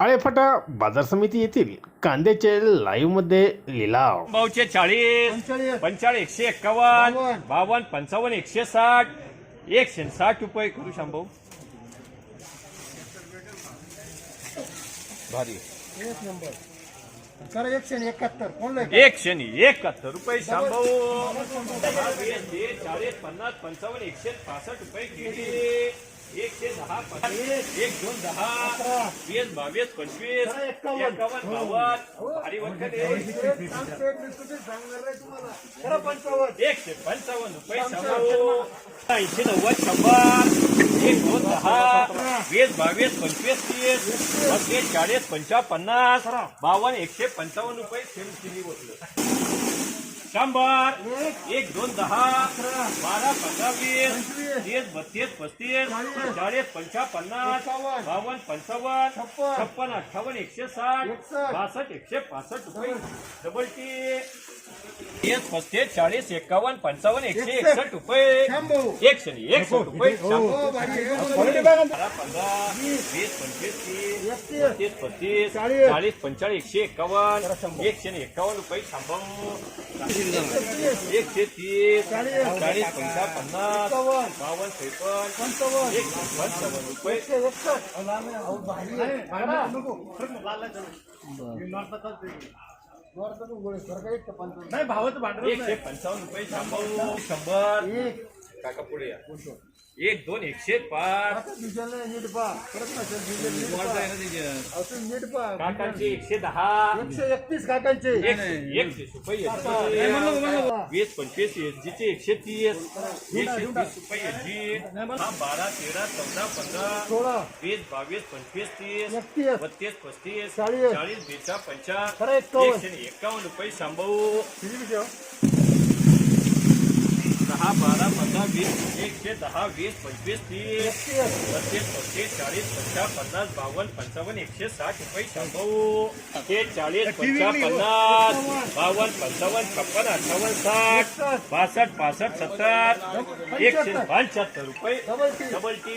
आळेफाटा बाजार समिती येथील कांद्याचे लाईव्हमध्ये लिलाव भाऊचे चाळीस. पंचाळीस. एकशे एक्कावन्न बावन्न. पंचावन्न एकशे साठ एकशे साठ रुपये करू शांभाऊ भारी. एक नंबर. करा एकशे एकाहत्तर. कोणला एकशे आणि एकाहत्तर रुपये शांभाऊ चाळीस पन्नास पंचावन्न एकशे पासष्ट रुपये किती एकशे दहा पंचवीस एक दोन दहा वीस बावीस पंचवीस. एकावन्न. बावन्न भारी वखरे करा पंचावन्न. एकशे पंचावन्न रुपये शंभर. ऐंशी नव्वद शंभर. एक दोन दहा वीस बावीस पंचवीस तीस पस्तीस चाळीस पंचावन्न पन्नास बावन्न एकशे पंचावन्न रुपये सेम चिनी बसलं. शंभर एक दोन दहा बारा पंधरा वीस तीस बत्तीस पस्तीस चाळीस पंचावन्न पन्नास बावन्न पंचावन्न छप्पन. छप्पन अठ्ठावन्न एकशे साठ. बासष्ट एकशे पासष्ट रुपये डबल टी तीस पस्तीस चाळीस एकावन्न पंचावन्न एकशे एकसष्ट. रुपये एकशे आणि एकसष्ट रुपये. हो एक पंधरा वीस पंचवीस तीस एकतीस. पस्तीस चाळीस. चाळीस पंचाळीस एकशे एकावन्न एकशे एकावन्न रुपये शंभर एकशे तीस चाळीस. चाळीस पन्नास बावन्न त्रेपन्न पंचावन्न एकशे पंचावन्न रुपये एकशे एक पंचावन्न? रुपये शंभर शंभर एक. काका पुढे या. एक दोन एकशे पाच आता डिझेल नाही, नीट पहा. परत ना, सर, डिझेल नीट पहा. अहो, तुम्ही नीट पहा. काकांचे एकशे दहा. एकशे एकतीस काकांचे. एकशे एकशे रुपये. वीस पंचवीस एसजीचे एकशे तीस. एकशे तीस रुपये एसजी हा बारा तेरा चौदा पंधरा. सोळा. वीस बावीस पंचवीस तीस. एकतीस. बत्तीस पस्तीस. चाळीस. चाळीस बेचा पंचावन्न खरं एक्कावन्न. एकशे आणि एकावन्न रुपये किती? दहा वीस एकशे दहा वीस पंचवीस तीस बत्तीस पस्तीस चाळीस पंचावन्न पन्नास बावन्न पंचावन्न एकशे साठ रुपये शंभर हे चाळीस पंचावन्न पन्नास बावन्न पंचावन्न छप्पन अठ्ठावन्न साठ बासष्ट पासष्ट सत्तर एकशे पंच्याहत्तर रुपये. Double T